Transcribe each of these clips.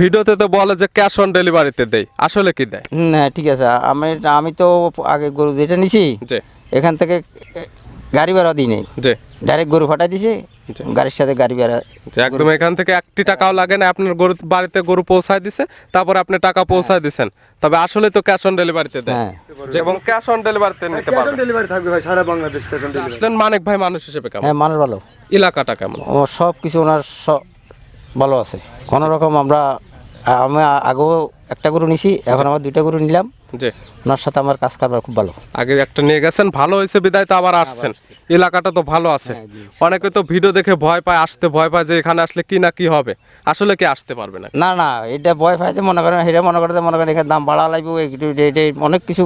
ভিডিওতে তো বলে যে ক্যাশ অন ডেলিভারিতে দেই আসলে কি দেয়? হুম, হ্যাঁ ঠিক আছে। আমি আমি তো আগে গরু যেটা নিছি। জি। এখান থেকে গাড়ি ভাড়া দিই নেই। জি। ডাইরেক্ট গরু ফাটাই দিছে। গাড়ির সাথে গাড়ি ভাড়া যে একদম এখান থেকে একটি টাকাও লাগে না। আপনার গরু বাড়িতে গরু পৌঁছায় দিছে তারপর আপনি টাকা পৌঁছায় দিছেন। তবে আসলে তো ক্যাশ অন ডেলিভারিতে দেয়। হ্যাঁ। যে এবং ক্যাশ অন ডেলিভারিতে নিতে ক্যাশ অন পারবেন। ডেলিভারি থাকবে ভাই সারা Bangladesh cash on delivery Manik ভাই মানুষ হিসেবে কেমন? হ্যাঁ মানুষ ভালো। এলাকাটা কেমন? ও সব কিছু ওনার সব ভালো আছে। কোনো রকম আমরা আমি আগেও একটা গরু নিছি এখন আমার দুইটা গরু নিলাম। জি। ওনার সাথে আমার কাজ কারবার খুব ভালো। আগে একটা নিয়ে গেছেন ভালো হয়েছে বিদায় তো আবার আসছেন। এলাকাটা তো ভালো আছে। অনেকে তো ভিডিও দেখে ভয় পায় আসতে ভয় পায় যে এখানে আসলে কি না কি হবে। আসলে কি আসতে পারবে না? না না এটা ভয় পায় যে মনে করেন হেরে মনে করেন মনে করেন এখানে দাম বাড়া লাগবে অনেক কিছু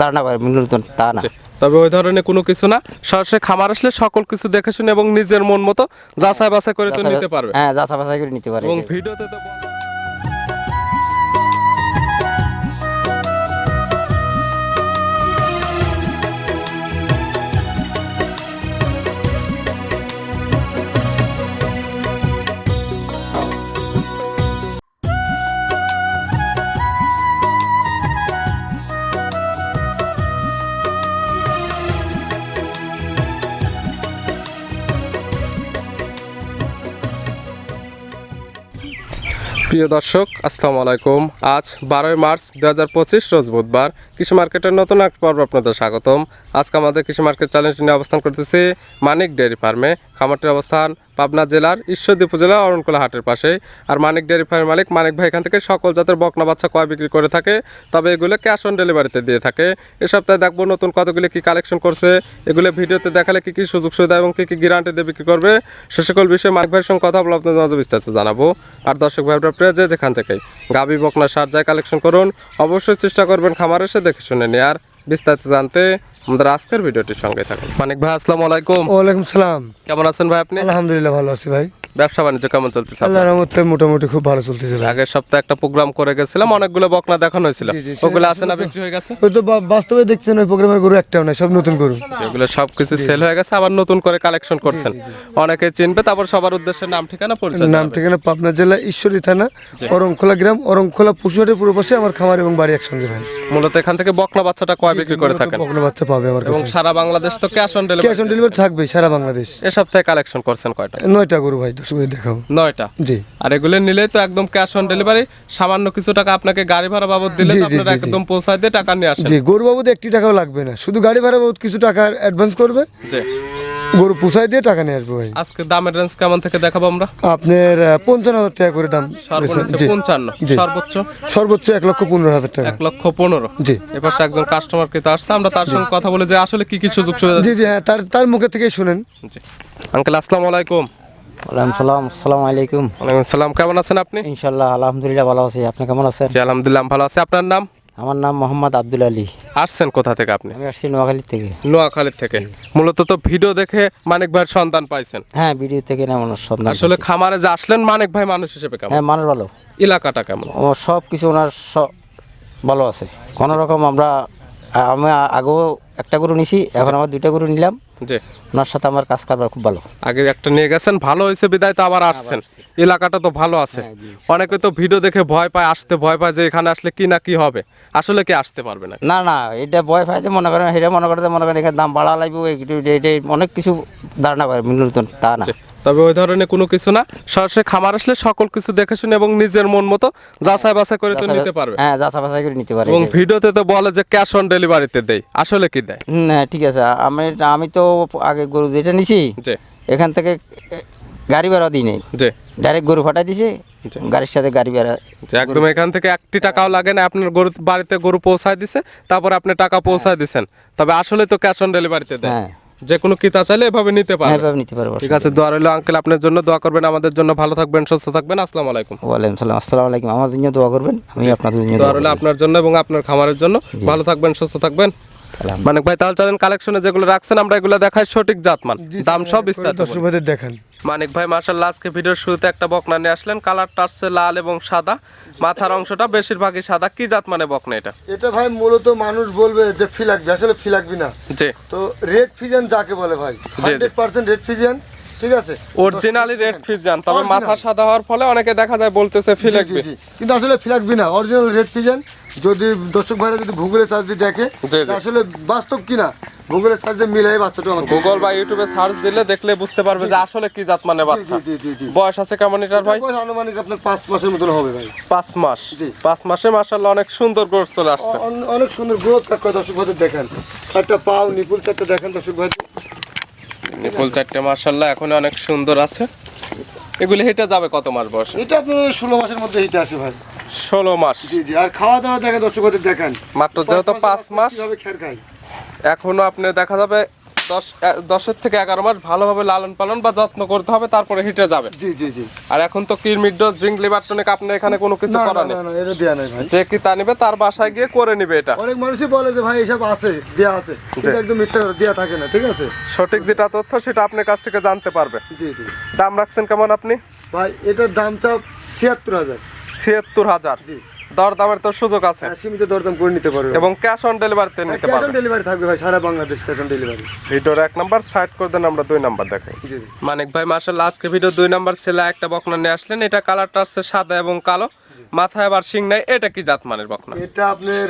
ধারণা করে মিলতন তা না। তবে ওই ধরনের কোনো কিছু না। সরাসরি খামার আসলে সকল কিছু দেখে শুনে এবং নিজের মন মতো যাচাই বাছাই করে তো নিতে পারবে। হ্যাঁ যাচাই বাছাই করে নিতে পারবে। এবং ভিডিওতে তো প্রিয় দর্শক, আসসালামু আলাইকুম। আজ বারোই মার্চ দু হাজার পঁচিশ, রোজ বুধবার। কৃষি মার্কেটের নতুন এক পর্ব আপনাদের স্বাগতম। আজকে আমাদের কৃষি মার্কেট চ্যালেঞ্জ নিয়ে অবস্থান করতেছি মানিক ডেয়ারি ফার্মে। খামারটির অবস্থান পাবনা জেলার ঈশ্বরদী উপজেলা অরণকোলা হাটের পাশে। আর মানিক ডেয়ারি ফার্মের মালিক, মানিক ভাই এখান থেকে সকল জাতের বকনা বাচ্চা কয় বিক্রি করে থাকে, তবে এগুলো ক্যাশ অন ডেলিভারিতে দিয়ে থাকে। এ সপ্তাহে দেখব নতুন কতগুলি কি কালেকশন করছে। এগুলো ভিডিওতে দেখালে কি কি সুযোগ সুবিধা এবং কি কি গ্যারান্টি দিয়ে বিক্রি করবে, সে সকল বিষয়ে মানিক ভাইয়ের সঙ্গে কথা বলে আপনাদের বিস্তারিত জানাব। আর দর্শক ভাই আপনার যে যেখান থেকেই গাবি বকনা সার যায় কালেকশন করুন, অবশ্যই চেষ্টা করবেন খামার এসে দেখে শুনে নেয়ার। বিস্তারিত জানতে আমাদের আজকের ভিডিওটির সঙ্গে থাকুন। মানিক ভাই আসসালামু আলাইকুম। ওয়ালাইকুম সালাম। কেমন আছেন ভাই আপনি? আলহামদুলিল্লাহ ভালো আছি ভাই। ব্যবসা বাণিজ্য কেমন চলতেছে আল্লাহর রহমতে মোটামুটি খুব ভালো চলতেছে আগের সপ্তাহে একটা প্রোগ্রাম করে গেছিলাম অনেকগুলো বকনা দেখানো হয়েছিল। ওগুলো আছে না বিক্রি হয়ে গেছে? ওই তো বাস্তবে দেখছেন ওই প্রোগ্রামের গরু একটাও নাই সব নতুন গরু। এগুলো সবকিছু সেল হয়ে গেছে আবার নতুন করে কালেকশন করছেন। অনেকে চিনবে তারপর সবার উদ্দেশ্যে নাম ঠিকানা পরিচয় নাম ঠিকানা পাবনা জেলা ঈশ্বরী থানা অরংখোলা গ্রাম অরংখোলা পশুহাটের পূর্ব পাশে আমার খামার এবং বাড়ি একসঙ্গে ভাই। মূলত এখান থেকে বকনা বাচ্চাটা কয় বিক্রি করে থাকেন? বকনা বাচ্চা পাবে আমার এবং কাছে। সারা বাংলাদেশ তো cash on delivery cash on delivery থাকবে সারা বাংলাদেশ। এ সপ্তাহে কালেকশন করছেন কয়টা? নয়টা গরু ভাই মিনিট দেখাও। নয়টা? জি। আর এগুলো নিলেই তো একদম ক্যাশ অন ডেলিভারি সামান্য কিছু টাকা আপনাকে গাড়ি ভাড়া বাবদ দিলে আপনারা। একদম পৌঁছায় দিয়ে টাকা নিয়ে আসেন। জি গরু বাবদ একটি টাকাও লাগবে না। শুধু গাড়ি ভাড়া বাবদ কিছু টাকা অ্যাডভান্স করবে? জি। গরু পুষাই দিয়ে টাকা নিয়ে আসব ভাই। আজকে দামের রেঞ্জ কেমন থেকে দেখাবো আমরা? আপনার পঞ্চান্ন হাজার টাকা করে দাম পঞ্চান্ন। সর্বোচ্চ? সর্বোচ্চ এক লক্ষ পনেরো হাজার টাকা। এক লক্ষ পনেরো। জি। এপাশে একজন কাস্টমার ক্রেতা আসছে আমরা তার সঙ্গে কথা বলে যে আসলে কি কি সুযোগ সুবিধা জি জি হ্যাঁ তার তার মুখে থেকে শুনেন। জি। আঙ্কেল আসসালামু আলাইকুম। সালাম আসসালামু আলাইকুম। ওয়ালাইকুম সালাম কেমন আছেন আপনি? ইনশাল্লাহ আলহামদুলিল্লাহ ভালো আছি। আপনি কেমন আছেন? জি আলহামদুলিল্লাহ ভালো আছি। আপনার নাম? আমার নাম মোহাম্মদ আব্দুল আলী। আসছেন কোথা থেকে আপনি? আমি আসছি নোয়াখালী থেকে। নোয়াখালীর থেকে। মূলত তো ভিডিও দেখে মানিক ভাইয়ের সন্ধান পাইছেন। হ্যাঁ ভিডিও থেকে না ওনার সন্ধান আসলে খামারে যে আসলেন মানিক ভাই মানুষ হিসেবে কেমন? হ্যাঁ মানুষ ভালো। এলাকাটা কেমন? ও সব কিছু ওনার সব ভালো আছে। কোনো রকম আমরা আমি আগেও একটা গরু নিছি এখন আমার দুইটা গরু নিলাম। জি। ওনার সাথে আমার কাজ কারবার খুব ভালো। আগে একটা নিয়ে গেছেন ভালো হয়েছে বিদায় তো আবার আসছেন। এলাকাটা তো ভালো আছে। অনেকে তো ভিডিও দেখে ভয় পায় আসতে ভয় পায় যে এখানে আসলে কি না কি হবে। আসলে কি আসতে পারবে না। না না এটা ভয় পায় যে মনে করেন হেরে মনে করেন মনে করেন এখানে দাম বাড়া লাগবে অনেক কিছু ধারণা করে মিলতন তা না। তবে ওই ধরনের কোনো কিছু না। সরাসরি খামার আসলে সকল কিছু দেখে শুনে এবং নিজের মন মতো যাচাই বাছাই করে তো নিতে পারবে। হ্যাঁ যাচা বাছাই করে নিতে পারে এবং ভিডিওতে তো বলে যে ক্যাশ অন ডেলিভারিতে দেই আসলে কি দেয়? হুম, হ্যাঁ ঠিক আছে। আমি আমি তো আগে গরু যেটা নিছি। এখান থেকে গাড়ি ভাড়া দিই নেই। ডাইরেক্ট গরু ফাটাই দিছে। গাড়ির সাথে গাড়ি ভাড়া একদম এখান থেকে একটি টাকাও লাগে না। আপনার গরু বাড়িতে গরু পৌঁছায় দিছে তারপর আপনি টাকা পৌঁছায় দিছেন। তবে আসলে তো ক্যাশ অন ডেলিভারিতে দেয়। হ্যাঁ। যে কোনো কিতা চাইলে এভাবে নিতে হ্যাঁ পারবে এভাবে নিতে পারব ঠিক আছে দোয়া রইল আঙ্কেল আপনার জন্য দোয়া করবেন আমাদের জন্য ভালো থাকবেন সুস্থ থাকবেন আসসালামু আলাইকুম। ওয়ালাইকুম সালাম আসসালামু আলাইকুম আমাদের জন্য দোয়া করবেন আমি আপনাদের জন্য দোয়া রইল আপনার জন্য এবং আপনার খামারের জন্য। ভালো থাকবেন সুস্থ থাকবেন। মানে ভাই তাহলে চলেন কালেকশনে যেগুলো রাখছেন আমরা এগুলো দেখাই সঠিক জাতমান। দাম সব বিস্তারিত দশ রুপাইদের দেখান। মানিক ভাই মার্শাল্লাহ আজকে ভিডিওর শুরুতে একটা বকনা নিয়ে আসলেন। কালারটা আসছে লাল এবং সাদা। মাথার অংশটা বেশিরভাগই সাদা। কি জাত মানে বকনা এটা? এটা ভাই মূলত মানুষ বলবে যে ফি লাগবে আসলে ফি লাগবে না। জি। তো রেড ফিজিয়ান যাকে বলে ভাই হান্ড্রেড পার্সেন্ট রেড ফিজিয়ান ঠিক আছে? অরিজিনালি রেড ফিজান তবে মাথা সাদা হওয়ার ফলে অনেকে দেখা যায় বলতেছে জি, জি। কিন্তু আসলে ফিলাকবি না। অরিজিনাল রেড ফিজেন যদি দর্শক ভাইরা যদি ভূগোলের সার্চ দিয়ে দেখে। আসলে বাস্তব কিনা? ভূগোলের সার্চ দিয়ে মিলাই বাচ্চাটা গুগল বা ইউটিউবে সার্চ দিলে দেখলে বুঝতে পারবে যে আসলে কি জাত মানে বাচ্চা। জি, জি, জি। বয়স আছে কেমন এটার ভাই? বয়স আনুমানিক আপনার পাঁচ মাসের মতন হবে ভাই। পাঁচ মাস। জি। পাঁচ মাসে মাসাল্লাহ অনেক সুন্দর গ্রোথ চলে আসছে। অনেক সুন্দর গ্রোথ কাকা দর্শক ভাইদের দেখেন। চারটা পাও নিপুল চারটা দেখেন দর্শক ভাই নিপুল চারটে মাসাল্লাহ এখন অনেক সুন্দর আছে। এগুলি হেঁটে যাবে কত মাস বয়স? এটা আপনার ষোলো মাসের মধ্যে হিটে আসে ভাই। ষোলো মাস। জি জি আর খাওয়া দাওয়া দেখেন দর্শকদের দেখেন। মাত্র যেহেতু পাঁচ মাস এখনও আপনি দেখা যাবে দশ দশের থেকে এগারো মাস ভালোভাবে লালন পালন বা যত্ন করতে হবে তারপরে হিটে যাবে। জি জি জি। আর এখন তো কিরমির ডোজ জিঙ্গলি বাট্টনিক আপনি এখানে কোনো কিছু করা নেই। এটা দেয়া নাই ভাই। যে কি তা নিবে তার বাসায় গিয়ে করে নিবে এটা। অনেক মানুষই বলে যে ভাই এসব আছে দেয়া আছে। একদম মিথ্যা কথা, দেয়া থাকে না ঠিক আছে? সঠিক যেটা তথ্য সেটা আপনার কাছ থেকে জানতে পারবে। জি জি। দাম রাখছেন কেমন আপনি? ভাই এটার দাম চাও ছিয়াত্তর হাজার। ছিয়াত্তর হাজার। জি। দর দামের তো সুযোগ আছে। হ্যাঁ, সীমিত দরদাম করে নিতে পারবে। এবং ক্যাশ অন ডেলিভারিতে নিতে ক্যাশ অন পারবে। ডেলিভারি থাকবে ভাই সারা বাংলাদেশ ক্যাশ অন ডেলিভারি ভিডিওর এক নাম্বার সাইড করে দেন আমরা দুই নাম্বার দেখাই। মানিক ভাই মাসের আজকে ভিডিও দুই নাম্বার ছেলে একটা বকনা নিয়ে আসলেন। এটা কালারটা আছে সাদা এবং কালো। মাথায় আবার শিং নাই এটা কি জাত মানের বকনা? এটা আপনার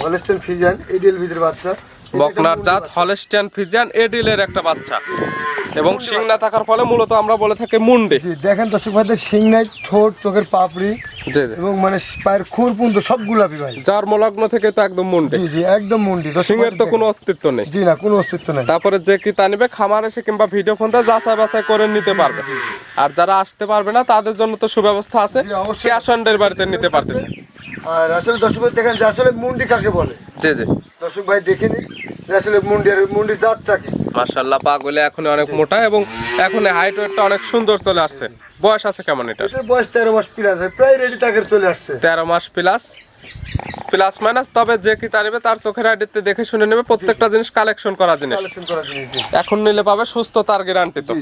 হলস্টেন ফিজান এডিএল ভিজের বাচ্চা। বকনার জাত হলেস্টিয়ান ফিজিয়ান এডিলের একটা বাচ্চা। এবং শিং না থাকার ফলে মূলত আমরা বলে থাকি মুন্ডি। দেখেন দর্শক ভাইদের শিং নাই ঠোঁট চোখের পাপড়ি এবং মানে পায়ের খুর পর্যন্ত সব গোলাপি ভাই। জন্মলগ্ন থেকে তো একদম মুন্ডি। জি জি একদম মুন্ডি। শিং এর তো কোনো অস্তিত্ব নেই। জি না কোনো অস্তিত্ব নাই। তারপরে যে কি তা নিবে খামার এসে কিংবা ভিডিও ফোনটা যাচাই বাছাই করে নিতে পারবে। আর যারা আসতে পারবে না তাদের জন্য তো সুব্যবস্থা আছে। ক্যাশ অন ডেলিভারিতে নিতে পারতেছে। আর আসলে দর্শক দেখেন যে আসলে মুন্ডি কাকে বলে? জি জি। দর্শক ভাই দেখে নিন যে আসলে মুন্ডি মুন্ডির জাতটা কি? মাশাল্লাহ পাগুলে এখন অনেক মোটা এবং এখন হাইট ওয়েটটা অনেক সুন্দর চলে আসছে। বয়স আছে কেমন এটা বয়স তেরো মাস প্লাস প্রায় রেডি চলে আসছে। তেরো মাস প্লাস প্লাস মাইনাস তবে যে কি নেবে তার চোখের আইডিতে দেখে শুনে নেবে। প্রত্যেকটা জিনিস কালেকশন করা জিনিস। এখন নিলে পাবে সুস্থ তার গ্যারান্টি তো।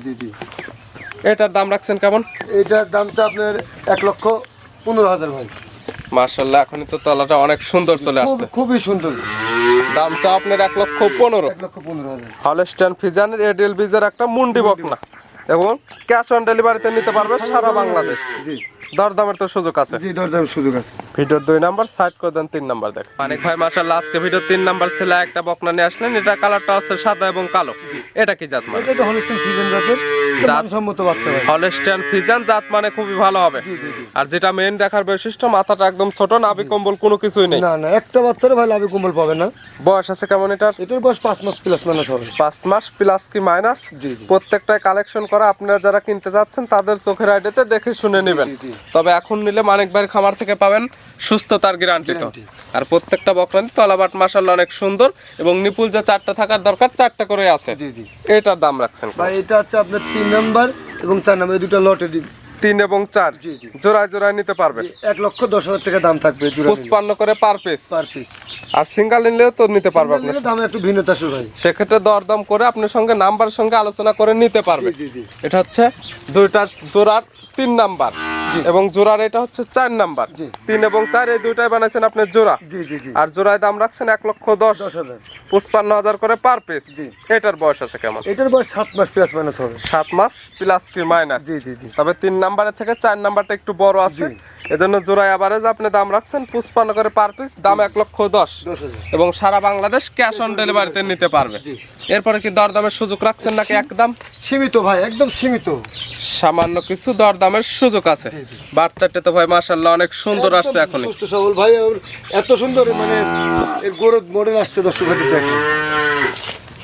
এটার দাম রাখছেন কেমন? এটার দামটা আপনার এক লক্ষ পনেরো হাজার ভাই। মার্শাল্লাহ এখনই তো তলাটা অনেক সুন্দর চলে আসছে। খুবই সুন্দর। দাম চা আপনার এক লক্ষ পনেরো। এক লক্ষ পনেরো হাজার। হলস্টান ফিজানের এডিএল বিজের একটা মুন্ডি বকনা। এবং ক্যাশ অন ডেলিভারিতে নিতে পারবে সারা বাংলাদেশ। জি। দরদামের তো সুযোগ আছে। জি দরদাম সুযোগ আছে। ভিডিওর দুই নাম্বার সাইড করে দেন তিন নাম্বার দেখ অনেক ভাই মার্শাল্লাহ আজকে ভিডিও তিন নাম্বার ছেলে একটা বকনা নিয়ে আসলেন। এটা কালারটা হচ্ছে সাদা এবং কালো। এটা কি জাত মানে? এটা জাতের। জাত- বাচ্চা ভাই। হলস্টান ফিজান জাত মানে খুবই ভালো হবে। জি জি জি। আর যেটা মেন দেখার বৈশিষ্ট্য মাথাটা একদম ছোট নাভি কম্বল কোনো কিছুই নেই। না না একটা বাচ্চারও ভাই লাভে কম্বল পাবে না। বয়স আছে কেমন এটার? এটার বয়স পাঁচ মাস প্লাস মাইনাস হবে। পাঁচ মাস প্লাস কি মাইনাস জি, জি। প্রত্যেকটাই কালেকশন করা আপনারা যারা কিনতে যাচ্ছেন তাদের চোখের আইডিতে দেখে শুনে নেবেন। জি, জি। তবে এখন নিলে মানিক ভাইয়ের খামার থেকে পাবেন সুস্থতার গ্যারান্টি তো। আর প্রত্যেকটা বকরানি তলাবাট মাসাল্লাহ অনেক সুন্দর এবং নিপুল যে চারটা থাকার দরকার চারটা করে আছে। জি জি। এটার দাম রাখছেন ভাই এটা হচ্ছে আপনার তিন নাম্বার এবং চার নাম্বার দুটো লটে দিন। তিন এবং চার। জোড়ায় জোড়ায় নিতে পারবেন? এক লক্ষ দশ হাজার টাকা দাম থাকবে করে পার পিস পার পিস আর সিঙ্গেল নিলেও তো নিতে পারবে আপনার দাম একটু ভিন্নতা শুরু ভাই সেক্ষেত্রে দরদাম করে আপনার সঙ্গে নাম্বার সঙ্গে আলোচনা করে নিতে পারবে। এটা হচ্ছে দুইটা জোড়ার তিন নাম্বার। এবং জোড়ার এটা হচ্ছে চার নাম্বার। তিন এবং চার এই দুইটাই বানাইছেন আপনার জোড়া। আর জোড়ায় দাম রাখছেন এক লক্ষ দশ। পঁচপান্ন হাজার করে পার পিস জি। এটার বয়স আছে কেমন? এটার বয়স সাত মাস প্লাস মাইনাস হবে। সাত মাস প্লাস কি মাইনাস তবে তিন নাম্বারের থেকে চার নাম্বারটা একটু বড় আছে। এজন্য জোড়ায় আবারেজ আপনি দাম রাখছেন পুষ্পান্ন করে পার পিস দাম এক লক্ষ দশ। এবং সারা বাংলাদেশ ক্যাশ অন ডেলিভারিতে নিতে পারবে। এরপরে কি দরদামের সুযোগ রাখছেন নাকি একদম? সীমিত ভাই একদম সীমিত। সামান্য কিছু দরদামের সুযোগ আছে। বাচ্চাটা তো ভাই মাশাল্লাহ অনেক সুন্দর আসছে এখন। সুস্থ সবল। ভাই এত সুন্দর মানে এর গোরদ মডেল আসছে দর্শক ভাই দেখেন।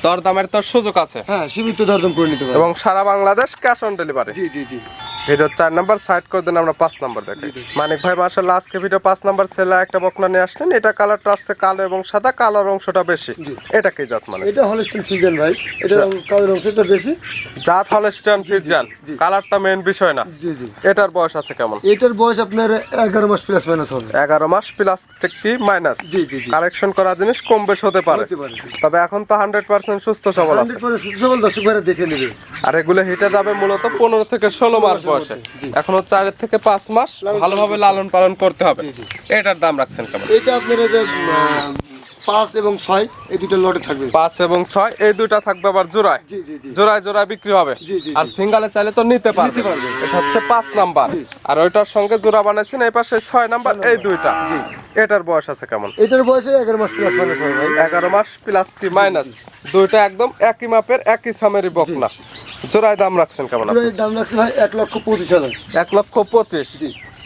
দরদামের তো সুযোগ আছে। হ্যাঁ সীমিত দরদাম করে নিতে পারে। এবং সারা বাংলাদেশ ক্যাশ অন ডেলিভারি জি জি জি। ভিডিও চার নাম্বার সাইড করে দেন আমরা পাঁচ নাম্বার দেখি মানিক ভাই মাশাল্লাহ আজকে ভিডিও পাঁচ নাম্বার ছেলে একটা বকনা নিয়ে আসলেন। এটা কালারটা আসছে কালো এবং সাদা কালার অংশটা বেশি। এটা কি জাত মানে এটা হলস্টেন ফিজেন ভাই। এটা কালোর অংশটা বেশি। জাত হলস্টান ফিজান কালারটা মেন বিষয় না। জি জি। এটার বয়স আছে কেমন? এটার বয়স আপনার এগারো মাস প্লাস মাইনাস হবে। এগারো মাস প্লাস কি মাইনাস জি, জি। কালেকশন করা জিনিস কম বেশ হতে পারে। তবে এখন তো হান্ড্রেড পার্সেন্ট সুস্থ সবল আছে। হান্ড্রেড পার্সেন্ট সুস্থ সবল দর্শক ভাইরা দেখে নেবে। আর এগুলো হিটে যাবে মূলত পনেরো থেকে ষোলো মাস বয়সে এখনও চারের থেকে পাঁচ মাস ভালোভাবে লালন পালন করতে হবে। এটার দাম রাখছেন কেমন? এটা আপনার পাঁচ এবং ছয় এই দুটো লটে থাকবে। পাঁচ এবং ছয় এই থাকবে আবার জোড়ায়। জোড়ায় জোড়ায় বিক্রি হবে। আর সিঙ্গালে চাইলে তো নিতে পারবে। এটা হচ্ছে পাঁচ নাম্বার। আর ওইটার সঙ্গে জোড়া বানাইছেন এই পাশে ছয় নাম্বার এই দুইটা। এটার বয়স আছে কেমন? এটার বয়সে এগারো মাস প্লাস মাইনাস এগারো মাস প্লাস কি মাইনাস দুইটা একদম একই মাপের একই সামেরই বকনা। জোড়ায় দাম রাখছেন কেমন? এর দাম রাখছে ভাই এক লক্ষ পঁচিশ হাজার। এক লক্ষ পঁচিশ।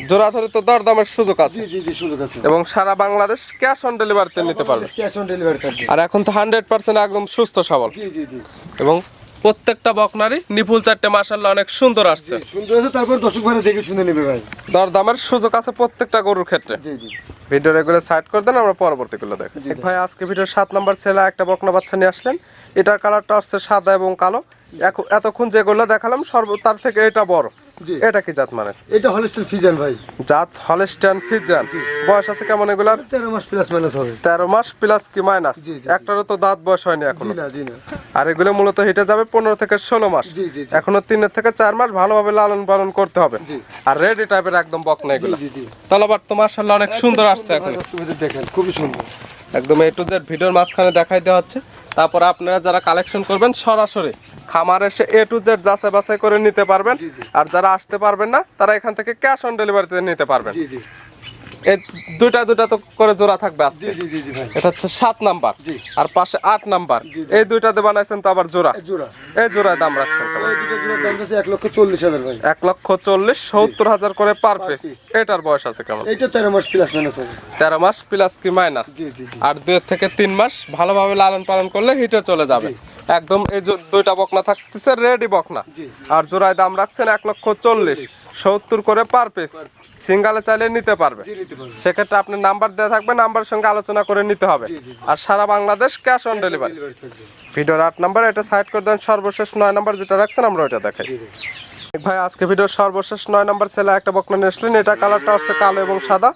জোড়া ধরে তো দর দামের সুযোগ আছে। জি জি সুযোগ আছে। এবং সারা বাংলাদেশ ক্যাশ অন ডেলিভারিতে নিতে পারবে। ক্যাশ অন ডেলিভারি আর এখন তো হান্ড্রেড পার্সেন্ট একদম সুস্থ সবল। জি জি জি। এবং প্রত্যেকটা বকনারই নিপুল চারটে মাসাল্লাহ অনেক সুন্দর আসছে। সুন্দর আছে তারপর দর্শক ভাই দেখে শুনে নেবে ভাই। দর দামের সুযোগ আছে প্রত্যেকটা গরুর ক্ষেত্রে। জি জি। ভিডিও এগুলো সাইড করে দেন আমরা পরবর্তীগুলো দেখি ভাই। আজকে ভিডিও সাত নাম্বার ছেলে একটা বকনা বাচ্চা নিয়ে আসলেন। এটার কালারটা হচ্ছে সাদা এবং কালো। এতক্ষণ যেগুলো দেখালাম সর্ব তার থেকে এটা বড়। এটা কি জাত মানে এটা হলস্টেল ফিজান ভাই। জাত হলস্টাইন ফিজান বয়স আছে কেমন এগুলার? তেরো মাস প্লাস মাইনাস হবে। তেরো মাস প্লাস কি মাইনাস একটারও তো দাঁত বয়স হয়নি জি না জি না। আর এগুলো মূলত হেঁটে যাবে পনেরো থেকে ষোলো মাস। জি, জি, জি। এখনও তিনের থেকে চার মাস ভালোভাবে লালন পালন করতে হবে। আর রেডি টাইপের একদম বকনা এগুলো। জি, জি। তলাবার তো মার্শাল্লাহ অনেক সুন্দর আসছে এখন। দেখেন খুবই সুন্দর। একদম এ টু জেড ভিডিওর মাঝখানে দেখাই দেওয়া হচ্ছে। তারপর আপনারা যারা কালেকশন করবেন সরাসরি খামার এসে এ টু জেড যাচাই বাছাই করে নিতে পারবেন। আর যারা আসতে পারবেন না তারা এখান থেকে ক্যাশ অন ডেলিভারিতে নিতে পারবেন। এই দুইটা দুইটা তো করে জোড়া থাকবে আজকে। জি জি জি ভাই। এটা হচ্ছে সাত নাম্বার জি। আর পাশে আট নাম্বার। এই দুইটাতে বানাইছেন তো আবার জোড়া। জোড়া। এই জোড়ায় দাম রাখছেন এই দুটো জোড়ার দাম আছে এক লক্ষ চল্লিশ হাজার ভাই। লক্ষ চল্লিশ সত্তর হাজার করে পার পিস। এটার বয়স আছে কেমন? এইটা তেরো মাস প্লাস মাইনাস মাস প্লাস কি মাইনাস জি, জি, জি। আর দুই থেকে তিন মাস ভালোভাবে লালন পালন করলে হিটে চলে যাবে। একদম এই দুইটা বকনা থাকতেছে রেডি বকনা। আর জোড়ায় দাম রাখছেন এক লক্ষ চল্লিশ সত্তর করে পার পিস সিঙ্গালে চাইলে নিতে পারবে। সেক্ষেত্রে আপনি নাম্বার দেওয়া থাকবে নাম্বারের সঙ্গে আলোচনা করে নিতে হবে। আর সারা Bangladesh cash on delivery delivery ভিডিওর আট নাম্বার এটা সাইড করে দেন সর্বশেষ নয় নাম্বার যেটা রাখছেন আমরা ওইটা দেখাই। ভাই আজকে ভিডিওর সর্বশেষ নয় নাম্বার ছেলে একটা বকনা নিয়ে আসলেন। এটা কালারটা হচ্ছে কালো এবং সাদা।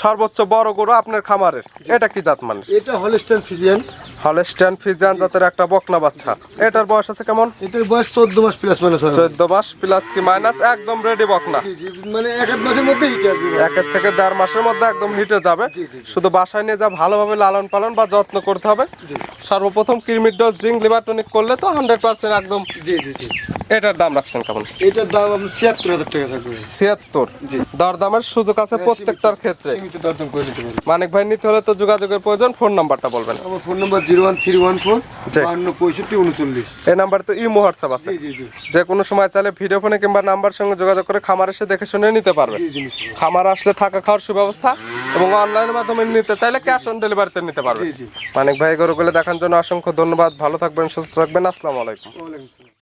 সর্বোচ্চ বড় গরু আপনার খামারের। এটা কি জাত মানে এটা হলস্টেন ফিজিয়ান হলস্টাইন ফিজিয়ান জাতের একটা বকনা বাচ্চা। এটার বয়স আছে কেমন? এটার বয়স চোদ্দ মাস প্লাস মাইনাস হবে। চোদ্দ মাস প্লাস কি মাইনাস একদম রেডি বকনা। জি, জি, মানে এক এক মাসের মধ্যে হিটে আসবে। ভাই। একের থেকে দেড় মাসের মধ্যে একদম হিটে যাবে। শুধু বাসায় নিয়ে যা ভালোভাবে লালন পালন বা যত্ন করতে হবে। সর্বপ্রথম কৃমির ডোজ জিঙ্ক লিভার টনিক করলে তো হান্ড্রেড পার্সেন্ট একদম জি জি জি। এটার দাম রাখছেন কেমন? এটার দাম আপনার ছিয়াত্তর হাজার টাকা থাকবে। ছিয়াত্তর। দরদামের সুযোগ আছে প্রত্যেকটার ক্ষেত্রে। সীমিত দরদাম করে নিতে পারি। মানিক ভাই নিতে হলে তো যোগাযোগের প্রয়োজন ফোন নাম্বারটা বলবেন। আমার phone number zero one three one four. বাহান্ন পঁয়ষট্টি উনচল্লিশ। এই নাম্বার তো ইমো হোয়াটসঅ্যাপ আছে। যে কোনো সময় চাইলে ভিডিও ফোনে কিংবা নাম্বার সঙ্গে যোগাযোগ করে খামার এসে দেখে শুনে নিতে পারবে। খামার আসলে থাকা খাওয়ার সুব্যবস্থা এবং অনলাইনের মাধ্যমে নিতে চাইলে ক্যাশ অন ডেলিভারিতে নিতে পারবে। মানিক ভাই গরুগুলো দেখার জন্য অসংখ্য ধন্যবাদ। ভালো থাকবেন সুস্থ থাকবেন। আসসালামু আলাইকুম।